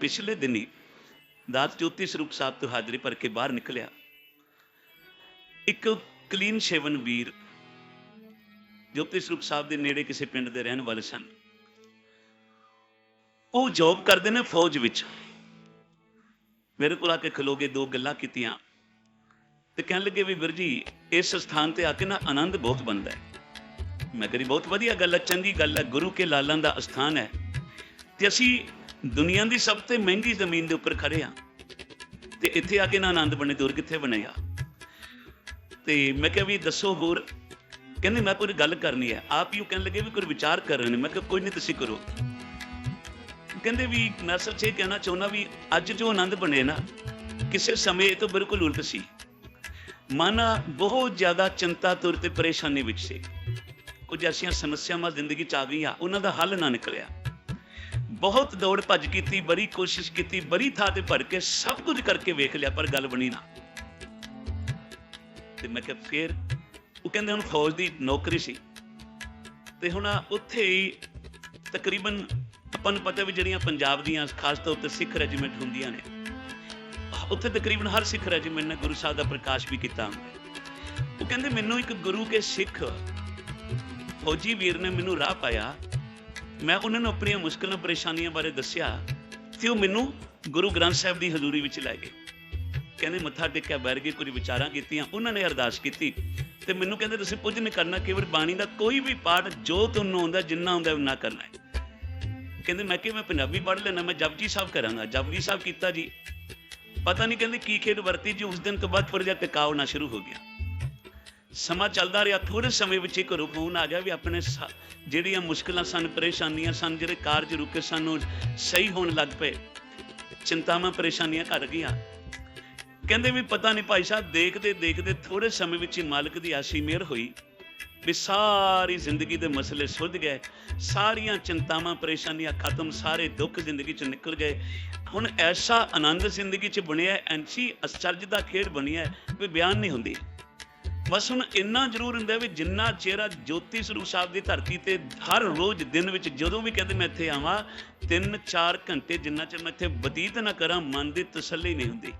ਪਿਛਲੇ ਦਿਨੀ ਦਾਤ ਜੋਤੀ ਸਰੂਪ ਸਾਹਿਬ ਤੋਂ ਹਾਜ਼ਰੀ ਭਰ ਕੇ ਬਾਹਰ ਨਿਕਲਿਆ। ਇੱਕ ਕਲੀਨ ਸ਼ੇਵਨ ਵੀਰ ਜੋਤੀ ਸਰੂਪ ਸਾਹਿਬ ਦੇ ਨੇੜੇ ਕਿਸੇ ਪਿੰਡ ਦੇ ਰਹਿਣ ਵਾਲੇ ਸਨ। ਉਹ ਜੌਬ ਕਰਦੇ ਨੇ ਫੌਜ ਵਿੱਚ। ਮੇਰੇ ਕੋਲ ਆ ਕੇ ਖਲੋਗੇ ਦੋ ਗੱਲਾਂ ਕੀਤੀਆਂ ਤੇ ਕਹਿਣ ਲੱਗੇ ਵੀ ਵੀਰ ਜੀ, ਇਸ ਸਥਾਨ ਤੇ ਆ ਕੇ ਨਾ ਆਨੰਦ ਬਹੁਤ ਬਣਦਾ ਹੈ। ਮੈਂ ਕਰੀ ਬਹੁਤ ਵਧੀਆ ਗੱਲ ਹੈ, ਚੰਗੀ ਗੱਲ ਹੈ, ਗੁਰੂ ਕੇ ਲਾਲਾਂ ਦਾ ਅਸਥਾਨ ਹੈ। ਤੇ ਅਸੀਂ ਦੁਨੀਆ ਦੀ ਸਭ ਤੋਂ ਮਹਿੰਗੀ ਜ਼ਮੀਨ ਦੇ ਉੱਪਰ ਖੜੇ ਆ। ਤੇ ਇੱਥੇ ਆ ਕੇ ਨਾ ਆਨੰਦ ਬਣੇ ਦੂਰ ਕਿੱਥੇ ਬਣੇਗਾ ਤੇ ਮੈਂ ਕਿਹਾ ਵੀ ਦੱਸੋ ਹੋਰ। ਕਹਿੰਦੇ ਮੈਂ ਕੋਈ ਗੱਲ ਕਰਨੀ ਹੈ। ਆਪ ਹੀ ਉਹ ਕਹਿਣ ਲੱਗੇ ਵੀ ਕੋਈ ਵਿਚਾਰ ਕਰ ਰਹੇ ਨੇ ਮੈਂ ਕਿਹਾ ਕੋਈ ਨਹੀਂ ਤੁਸੀਂ ਕਰੋ। ਕਹਿੰਦੇ ਵੀ ਮੈਂ ਸੱਚ ਇਹ ਕਹਿਣਾ ਚਾਹੁੰਦਾ ਵੀ ਅੱਜ ਜੋ ਆਨੰਦ ਬਣੇ ਨਾ, ਕਿਸੇ ਸਮੇਂ ਇਹ ਤੋਂ ਬਿਲਕੁਲ ਉਲਟ ਸੀ। ਮਨ ਬਹੁਤ ਜ਼ਿਆਦਾ ਚਿੰਤਾ, ਤੁਰ ਤੇ ਪਰੇਸ਼ਾਨੀ ਵਿੱਚ ਸੀ। ਕੁਝ ਐਸੀਆਂ ਸਮੱਸਿਆਵਾਂ ਜ਼ਿੰਦਗੀ ਚ ਆ ਗਈਆਂ, ਉਹਨਾਂ ਦਾ ਹੱਲ ਨਾ ਨਿਕਲਿਆ। ਬਹੁਤ ਦੌੜ ਭੱਜ ਕੀਤੀ, ਬੜੀ ਕੋਸ਼ਿਸ਼ ਕੀਤੀ, ਬੜੀ ਥਾਂ ਤੇ ਭਰ ਕੇ ਸਭ ਕੁਝ ਕਰਕੇ ਵੇਖ ਲਿਆ, ਪਰ ਗੱਲ ਬਣੀ ਨਾ। ਤੇ ਮੈਂ ਕਿਹਾ ਫੇਰ ਉਹ ਕਹਿੰਦੇ ਹੁਣ ਫੌਜ ਦੀ ਨੌਕਰੀ ਸੀ। ਤੇ ਹੁਣ ਉੱਥੇ ਹੀ ਤਕਰੀਬਨ ਆਪਾਂ ਨੂੰ ਪਤਾ ਵੀ ਜਿਹੜੀਆਂ ਪੰਜਾਬ ਦੀਆਂ ਖਾਸ ਤੌਰ ਤੇ ਸਿੱਖ ਰੈਜੀਮੈਂਟ ਹੁੰਦੀਆਂ ਨੇ, ਉੱਥੇ ਤਕਰੀਬਨ ਹਰ ਸਿੱਖ ਰੈਜੀਮੈਂਟ ਨੇ ਗੁਰੂ ਸਾਹਿਬ ਦਾ ਪ੍ਰਕਾਸ਼ ਵੀ ਕੀਤਾ ਉਹ ਕਹਿੰਦੇ ਮੈਨੂੰ ਇੱਕ ਗੁਰੂ ਕੇ ਸਿੱਖ ਫੌਜੀ ਵੀਰ ਨੇ ਮੈਨੂੰ ਰਾਹ ਪਾਇਆ ਮੈਂ ਉਹਨਾਂ ਨੂੰ ਆਪਣੀਆਂ ਮੁਸ਼ਕਲਾਂ, ਪਰੇਸ਼ਾਨੀਆਂ ਬਾਰੇ ਦੱਸਿਆ ਤੇ ਉਹ ਮੈਨੂੰ ਗੁਰੂ ਗ੍ਰੰਥ ਸਾਹਿਬ ਦੀ ਹਜ਼ੂਰੀ ਵਿੱਚ ਲੈ ਗਏ। ਕਹਿੰਦੇ ਮੱਥਾ ਟੇਕਿਆ ਬੈਠ ਕੇ ਕੁਝ ਵਿਚਾਰਾਂ ਕੀਤੀਆਂ, ਉਹਨਾਂ ਨੇ ਅਰਦਾਸ ਕੀਤੀ ਤੇ ਮੈਨੂੰ ਕਹਿੰਦੇ ਤੁਸੀਂ ਕੁਝ ਨਹੀਂ ਕਰਨਾ, ਕੇਵਲ ਬਾਣੀ ਦਾ ਕੋਈ ਵੀ ਪਾਠ ਜੋ ਤੁਹਾਨੂੰ ਆਉਂਦਾ, ਜਿੰਨਾ ਆਉਂਦਾ ਨਾ ਕਰਨਾ ਹੈ। ਕਹਿੰਦੇ ਮੈਂ ਕਿ ਮੈਂ ਪੰਜਾਬੀ ਪੜ੍ਹ ਲੈਣਾ ਮੈਂ ਜਪਜੀ ਸਾਹਿਬ ਕਰਾਂਗਾ। ਜਪਜੀ ਸਾਹਿਬ ਕੀਤਾ ਜੀ। ਪਤਾ ਨਹੀਂ ਕਹਿੰਦੇ ਕੀ ਖੇਡ ਵਰਤੀ ਜੀ, ਉਸ ਦਿਨ ਤੋਂ ਬਾਅਦ ਫਿਰ ਜਾ ਟਿਕਾਉ ਨਾ ਸ਼ੁਰੂ ਹੋ ਗਿਆ। ਸਮਾਂ ਚੱਲਦਾ ਰਿਹਾ ਥੋੜੇ ਸਮੇਂ ਵਿੱਚ ਇੱਕ ਰੁਕੂਨ ਆ ਗਿਆ ਵੀ ਆਪਣੇ ਸਾ- ਜਿਹੜੀਆਂ ਮੁਸ਼ਕਲਾਂ ਸਨ, ਪਰੇਸ਼ਾਨੀਆਂ ਸਨ, ਜਿਹੜੇ ਕਾਰਜ ਰੁਕੇ ਸਨ, ਉਹ ਸਹੀ ਹੋਣ ਲੱਗ ਪਏ। ਚਿੰਤਾਵਾਂ, ਪਰੇਸ਼ਾਨੀਆਂ ਘਟ ਗਈਆਂ। ਕਹਿੰਦੇ ਵੀ ਪਤਾ ਨਹੀਂ ਭਾਈ ਸਾਹਿਬ, ਦੇਖਦੇ ਦੇਖਦੇ ਥੋੜੇ ਸਮੇਂ ਵਿੱਚ ਹੀ ਮਾਲਕ ਦੀ ਆਸੀ ਮਿਹਰ ਹੋਈ ਵੀ ਸਾਰੀ ਜ਼ਿੰਦਗੀ ਦੇ ਮਸਲੇ ਸੁੱਧ ਗਏ। ਸਾਰੀਆਂ ਚਿੰਤਾਵਾਂ, ਪਰੇਸ਼ਾਨੀਆਂ ਖਤਮ, ਸਾਰੇ ਦੁੱਖ ਜ਼ਿੰਦਗੀ 'ਚ ਨਿਕਲ ਗਏ। ਹੁਣ ਐਸਾ ਆਨੰਦ ਜ਼ਿੰਦਗੀ 'ਚ ਬਣਿਆ ਐਂਸੀ ਅਚਰਜ ਦਾ ਖੇਡ ਬਣਿਆ ਵੀ ਬਿਆਨ ਨਹੀਂ ਹੁੰਦੀ। ਬਸ ਹੁਣ ਇੰਨਾ ਜ਼ਰੂਰ ਹੁੰਦਾ ਵੀ ਜਿੰਨਾ ਚਿਹਰਾ ਜੋਤੀ ਸਰੂਪ ਸਾਹਿਬ ਦੀ ਧਰਤੀ ਤੇ ਹਰ ਰੋਜ਼ ਦਿਨ ਵਿੱਚ ਜਦੋਂ ਵੀ ਕਹਿੰਦੇ ਮੈਂ ਇੱਥੇ ਆਵਾਂ 3-4 ਘੰਟੇ ਜਿੰਨਾ ਚਿਰ ਮੈਂ ਇੱਥੇ ਬਤੀਤ ਨਾ ਕਰਾਂ, ਮਨ ਦੀ ਤਸੱਲੀ ਨਹੀਂ ਹੁੰਦੀ।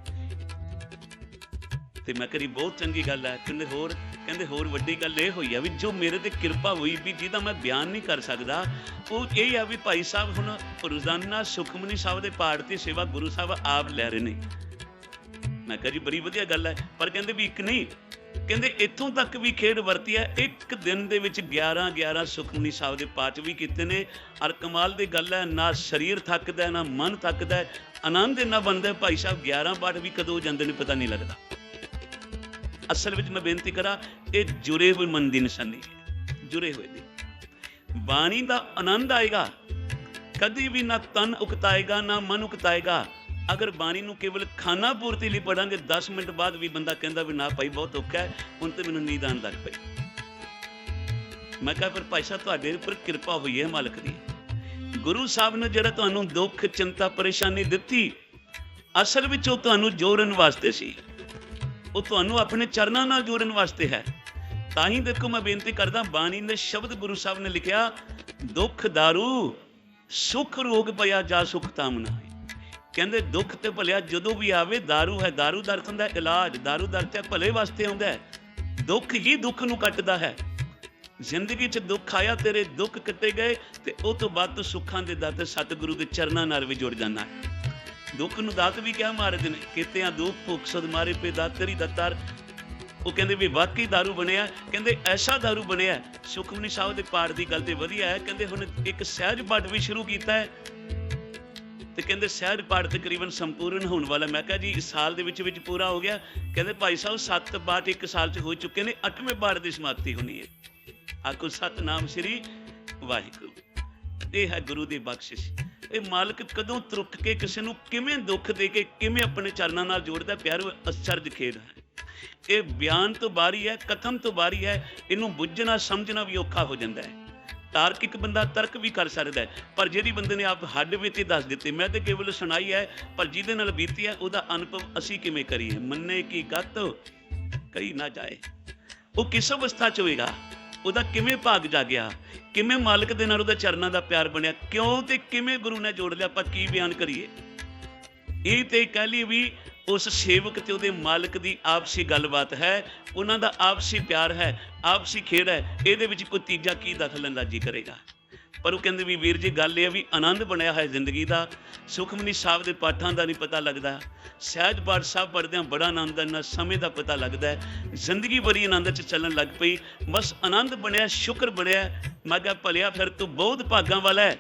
ਤੇ ਮੈਂ ਕਰੀ ਬਹੁਤ ਚੰਗੀ ਗੱਲ ਹੈ। ਕਹਿੰਦੇ ਹੋਰ ਕਹਿੰਦੇ ਹੋਰ ਵੱਡੀ ਗੱਲ ਇਹ ਹੋਈ ਆ ਵੀ ਜੋ ਮੇਰੇ ਤੇ ਕਿਰਪਾ ਹੋਈ ਵੀ ਜਿਹਦਾ ਮੈਂ ਬਿਆਨ ਨਹੀਂ ਕਰ ਸਕਦਾ, ਉਹ ਇਹ ਆ ਵੀ ਭਾਈ ਸਾਹਿਬ ਹੁਣ ਰੋਜ਼ਾਨਾ ਸੁਖਮਨੀ ਸਾਹਿਬ ਦੇ ਪਾਠ ਦੀ ਸੇਵਾ ਗੁਰੂ ਸਾਹਿਬ ਆਪ ਲੈ ਰਹੇ ਨੇ। ਮੈਂ ਕਿਹਾ ਜੀ ਬੜੀ ਵਧੀਆ ਗੱਲ ਹੈ। ਪਰ ਕਹਿੰਦੇ ਵੀ ਇੱਕ ਨਹੀਂ ਕਹਿੰਦੇ ਇੱਥੋਂ ਤੱਕ ਵੀ ਖੇਡ ਵਰਤੀ ਹੈ। ਇੱਕ ਦਿਨ ਦੇ ਵਿੱਚ 11 11 ਸੁਖਮਨੀ ਸਾਹਿਬ ਦੇ ਪਾਠ ਵੀ ਕੀਤੇ ਨੇ। ਔਰ ਕਮਾਲ ਦੀ ਗੱਲ ਹੈ, ਨਾ ਸਰੀਰ ਥੱਕਦਾ ਨਾ ਮਨ ਥੱਕਦਾ ਆਨੰਦ ਇੰਨਾ ਬਣਦਾ ਭਾਈ ਸਾਹਿਬ 11 ਪਾਠ ਵੀ ਕਦੋਂ ਜਾਂਦੇ ਨੇ ਪਤਾ ਨਹੀਂ ਲੱਗਦਾ। ਅਸਲ ਵਿੱਚ ਮੈਂ ਬੇਨਤੀ ਕਰਾਂ, ਇਹ ਜੁੜੇ ਹੋਏ ਮਨ ਦੀ ਨਿਸ਼ਾਨੀ ਜੁੜੇ ਹੋਏ ਦੀ ਬਾਣੀ ਦਾ ਆਨੰਦ ਆਏਗਾ। ਕਦੀ ਵੀ ਨਾ ਤਨ ਉਕਤਾਏਗਾ, ਨਾ ਮਨ ਉਕਤਾਏਗਾ। ਅਗਰ ਬਾਣੀ ਨੂੰ ਕੇਵਲ ਖਾਣਾ ਪੂਰਤੀ ਲਈ ਪੜਾਂਗੇ 10 ਮਿੰਟ ਬਾਅਦ ਵੀ ਬੰਦਾ ਕਹਿੰਦਾ ਵੀ ਨਾ ਭਾਈ, ਬਹੁਤ ਔਖਾ ਹੈ, ਹੁਣ ਤੇ ਮੈਨੂੰ ਨੀਂਦ ਆਉਣ ਲੱਗ ਪਈ। ਮੈਂ ਕਿਹਾ ਫਿਰ ਭਾਈ ਸਾਹਿਬ, ਤੁਹਾਡੇ ਉੱਪਰ ਕਿਰਪਾ ਹੋਈ ਹੈ ਮਾਲਕ ਦੀ। ਗੁਰੂ ਸਾਹਿਬ ਨੇ ਜਿਹੜਾ ਤੁਹਾਨੂੰ ਦੁੱਖ, ਚਿੰਤਾ, ਪਰੇਸ਼ਾਨੀ ਦਿੱਤੀ, ਅਸਲ ਵਿੱਚ ਉਹ ਤੁਹਾਨੂੰ ਜੋੜਨ ਵਾਸਤੇ ਸੀ। ਉਹ ਤੁਹਾਨੂੰ ਆਪਣੇ ਚਰਨਾਂ ਨਾਲ ਜੋੜਨ ਵਾਸਤੇ ਹੈ। ਤਾਂ ਹੀ ਦੇਖੋ ਮੈਂ ਬੇਨਤੀ ਕਰਦਾ, ਬਾਣੀ ਦੇ ਸ਼ਬਦ ਗੁਰੂ ਸਾਹਿਬ ਨੇ ਲਿਖਿਆ, ਦੁੱਖ दारू ਸੁਖ ਰੋਗ ਪਿਆ ਜਾ ਸੁਖ ਤਾਮ ਨਾ ਕਹਿੰਦੇ ਦੁੱਖ ਤੇ ਭਲਿਆ ਜਦੋਂ ਵੀ ਆਵੇ दारू ਹੈ दारू ਦਾ ਅਰਥ ਹੁੰਦਾ ਹੈ ਇਲਾਜ दारू ਦਾ ਅਰਥ ਹੈ ਭਲੇ ਵਾਸਤੇ ਹੁੰਦਾ ਹੈ ਦੁੱਖ ਹੀ ਦੁੱਖ ਨੂੰ ਕੱਟਦਾ ਹੈ ਜ਼ਿੰਦਗੀ 'ਚ ਦੁੱਖ ਆਇਆ ਤੇਰੇ ਦੁੱਖ ਕੱਟੇ ਗਏ ਤੇ ਉਹ ਤੋਂ ਬਾਅਦ ਤੂੰ ਸੁੱਖਾਂ ਦੇ ਦਾਤੇ ਸਤਿਗੁਰੂ ਦੇ ਚਰਨਾਂ ਨਾਲ ਵੀ ਜੁੜ ਜਾਣਾ ਹੈ ਦੁੱਖ ਨੂੰ ਦਾਤ ਵੀ ਕਿਹਾ ਮਾਰਦੇ ਨੇ ਕਿਤਿਆਂ ਦੁੱਖ ਭੁੱਖ ਸਦ ਮਾਰੇ ਪੇ ਦਾਤਰੀ ਦਤਾਰ ਉਹ ਕਹਿੰਦੇ ਵੀ ਵਾਕਈ दारू ਬਣਿਆ ਕਹਿੰਦੇ ਐਸਾ दारू ਬਣਿਆ ਸੁਖਮਨੀ ਸਾਹਿਬ ਦੇ ਪਾਠ ਦੀ ਗੱਲ ਤੇ ਵਧੀਆ ਹੈ ਕਹਿੰਦੇ ਹੁਣ ਇੱਕ ਸਹਿਜ ਪਾਠ ਵੀ ਸ਼ੁਰੂ ਕੀਤਾ ਹੈ ਤੇ ਕਹਿੰਦੇ ਸਹਿਜ ਪਾਠ ਤਕਰੀਬਨ ਸੰਪੂਰਨ ਹੋਣ ਵਾਲਾ। ਮੈਂ ਕਿਹਾ ਜੀ, ਇਸ ਸਾਲ ਦੇ ਵਿੱਚ ਵਿੱਚ ਪੂਰਾ ਹੋ ਗਿਆ। ਕਹਿੰਦੇ ਭਾਈ ਸਾਹਿਬ, ਸੱਤ ਪਾਠ ਇੱਕ ਸਾਲ 'ਚ ਹੋ ਚੁੱਕੇ ਨੇ, ਅੱਠਵੇਂ ਪਾਠ ਦੀ ਸਮਾਪਤੀ ਹੋਣੀ ਹੈ। ਆਖੋ, ਸਤਨਾਮ ਸ੍ਰੀ ਵਾਹਿਗੁਰੂ। ਇਹ ਹੈ ਗੁਰੂ ਦੀ ਬਖਸ਼ਿਸ਼। ਇਹ ਮਾਲਕ ਕਦੋਂ ਤਰੁੱਟ ਕੇ ਕਿਸੇ ਨੂੰ ਕਿਵੇਂ ਦੁੱਖ ਦੇ ਕੇ ਕਿਵੇਂ ਆਪਣੇ ਚਰਨਾਂ ਨਾਲ ਜੋੜਦਾ ਪਿਆਰ, ਅਸਰਜ ਖੇਡ ਹੈ। ਇਹ ਬਿਆਨ ਤੋਂ ਬਾਹਰੀ ਹੈ ਕਥਨ ਤੋਂ ਬਾਹਰੀ ਹੈ, ਇਹਨੂੰ ਬੁੱਝਣਾ, ਸਮਝਣਾ ਵੀ ਔਖਾ ਹੋ ਜਾਂਦਾ ਹੈ। ਤਾਰਕਿਕ ਬੰਦਾ ਤਰਕ ਵੀ ਕਰ ਸਕਦਾ ਹੈ, ਪਰ ਜਿਹੜੀ ਬੰਦੇ ਨੇ ਆਪ ਹੱਡ ਬੀਤੀ ਦੱਸ ਦਿੱਤੀ। ਮੈਂ ਤੇ ਕੇਵਲ ਸੁਣਾਈ ਹੈ, ਪਰ ਜਿਹਦੇ ਨਾਲ ਬੀਤੀ ਹੈ, ਉਹਦਾ ਅਨੁਭਵ ਅਸੀਂ ਕਿਵੇਂ ਕਰੀਏ? ਮੰਨੇ ਕੀ ਗੱਤ? ਕਈ ਨਾ ਜਾਏ। ਉਹ ਕਿਸ ਅਵਸਥਾ ਚ ਹੋਏਗਾ? ਉਹਦਾ ਕਿਵੇਂ ਭਾਗ ਜਾਗਿਆ? ਕਿਵੇਂ ਮਾਲਕ ਦੇ ਨਾਲ ਉਹਦਾ ਚਰਨਾਂ ਦਾ ਪਿਆਰ ਬਣਿਆ? ਕਿਉਂ ਤੇ ਕਿਵੇਂ ਗੁਰੂ ਨੇ ਜੋੜ ਲਿਆ? ਆਪਾਂ ਕੀ ਬਿਆਨ ਕਰੀਏ? ਇਹ ਤੇ ਕਹਿ ਲਈ ਵੀ ਉਸ ਸੇਵਕ ਤੇ ਉਹਦੇ ਮਾਲਕ ਦੀ ਆਪਸੀ ਗੱਲਬਾਤ ਹੈ, ਉਹਨਾਂ ਦਾ ਆਪਸੀ ਪਿਆਰ ਹੈ, ਆਪਸੀ ਖੇਡ ਹੈ, ਇਹਦੇ ਵਿੱਚ ਕੋਈ ਤੀਜਾ ਕੀ ਦਖਲ ਅੰਦਾਜ਼ੀ ਕਰੇਗਾ? ਪਰ ਉਹ ਕਹਿੰਦੇ ਵੀ ਵੀਰ ਜੀ, ਗੱਲ ਇਹ ਹੈ ਵੀ ਆਨੰਦ ਬਣਿਆ ਹੋਇਆ ਜ਼ਿੰਦਗੀ ਦਾ, ਸੁਖਮਨੀ ਸਾਹਿਬ ਦੇ ਪਾਠਾਂ ਦਾ ਨਹੀਂ ਪਤਾ ਲੱਗਦਾ। ਸਹਿਜ ਪਾਠ ਸਾਹਿਬ ਪੜ੍ਹਦਿਆਂ ਬੜਾ ਆਨੰਦ ਇਹਨਾਂ ਸਮੇਂ ਦਾ ਪਤਾ ਲੱਗਦਾ ਜ਼ਿੰਦਗੀ ਬੜੀ ਆਨੰਦ 'ਚ ਚੱਲਣ ਲੱਗ ਪਈ। ਬਸ ਆਨੰਦ ਬਣਿਆ, ਸ਼ੁਕਰ ਬਣਿਆ। ਮੈਂ ਕਿਹਾ, ਭਲਿਆ, ਫਿਰ ਤੂੰ ਬਹੁਤ ਭਾਗਾਂ ਵਾਲਾ ਹੈ।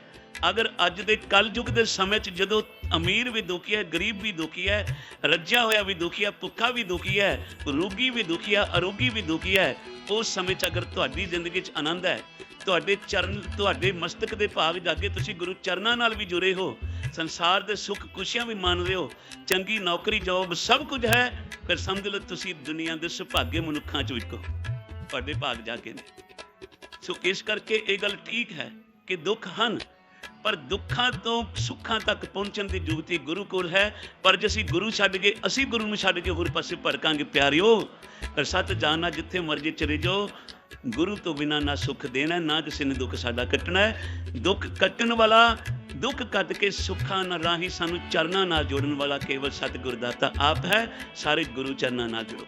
ਅਗਰ ਅੱਜ ਦੇ ਕਲਯੁਗ ਦੇ ਸਮੇਂ 'ਚ ਜਦੋਂ ਅਮੀਰ ਵੀ ਦੁਖੀ ਹੈ, ਗਰੀਬ ਵੀ ਦੁਖੀ ਹੈ, ਰੱਜਿਆ ਹੋਇਆ ਵੀ ਦੁਖੀ ਹੈ, ਭੁੱਖਾ ਵੀ ਦੁਖੀ ਹੈ, ਰੋਗੀ ਵੀ ਦੁਖੀ ਹੈ, ਅਰੋਗੀ ਵੀ ਦੁਖੀ ਹੈ, ਉਸ ਸਮੇਂ 'ਚ ਅਗਰ ਤੁਹਾਡੀ ਜ਼ਿੰਦਗੀ 'ਚ ਆਨੰਦ ਹੈ, ਤੁਹਾਡੇ ਚਰਨ, ਤੁਹਾਡੇ ਮਸਤਕ ਦੇ ਭਾਗ ਜਾ ਕੇ ਤੁਸੀਂ ਗੁਰੂ ਚਰਨਾਂ ਨਾਲ ਵੀ ਜੁੜੇ ਹੋ, ਸੰਸਾਰ ਦੇ ਸੁੱਖ ਖੁਸ਼ੀਆਂ ਵੀ ਮੰਨ ਰਹੇ ਹੋ, ਚੰਗੀ ਨੌਕਰੀ, ਜੋਬ ਸਭ ਕੁਝ ਹੈ, ਫਿਰ ਸਮਝ ਲਓ ਤੁਸੀਂ ਦੁਨੀਆ ਦੇ ਸੁਭਾਗੇ ਮਨੁੱਖਾਂ 'ਚ ਵਿਕੋ ਤੁਹਾਡੇ ਭਾਗ ਜਾਗੇ ਨੇ। ਸੋ ਇਸ ਕਰਕੇ ਇਹ ਗੱਲ ਠੀਕ ਹੈ ਕਿ ਦੁੱਖ ਹਨ ਪਰ ਦੁੱਖਾਂ ਤੋਂ, ਸੁੱਖਾਂ ਤੱਕ ਪਹੁੰਚਣ ਦੀ ਜੁਗਤੀ ਗੁਰੂ ਕੋਲ ਹੈ। ਪਰ ਜੇ ਅਸੀਂ ਗੁਰੂ ਛੱਡ ਕੇ, ਅਸੀਂ ਗੁਰੂ ਨੂੰ ਛੱਡ ਕੇ ਹੋਰ ਪਾਸੇ ਭੜਕਾਂਗੇ, ਪਿਆਰਿਓ ਪਰ ਸੱਚ ਜਾਣਨਾ ਜਿੱਥੇ ਮਰਜ਼ੀ ਚਲੇ ਜਾਓ, ਗੁਰੂ ਤੋਂ ਬਿਨਾ ਨਾ ਸੁੱਖ ਦੇਣਾ ਨਾ ਕਿਸੇ ਨੇ ਦੁੱਖ ਸਾਡਾ ਕੱਟਣਾ ਹੈ। ਦੁੱਖ ਕੱਟਣ ਵਾਲਾ, ਦੁੱਖ ਕੱਟ ਕੇ ਸੁੱਖਾਂ ਨਾਲ ਰਾਹੀਂ ਸਾਨੂੰ ਚਰਨਾਂ ਨਾਲ ਜੋੜਨ ਵਾਲਾ ਕੇਵਲ ਸਤਿਗੁਰ ਦਾਤਾ ਆਪ ਹੈ। ਸਾਰੇ ਗੁਰੂ ਚਰਨਾਂ ਨਾਲ ਜੁੜੋ।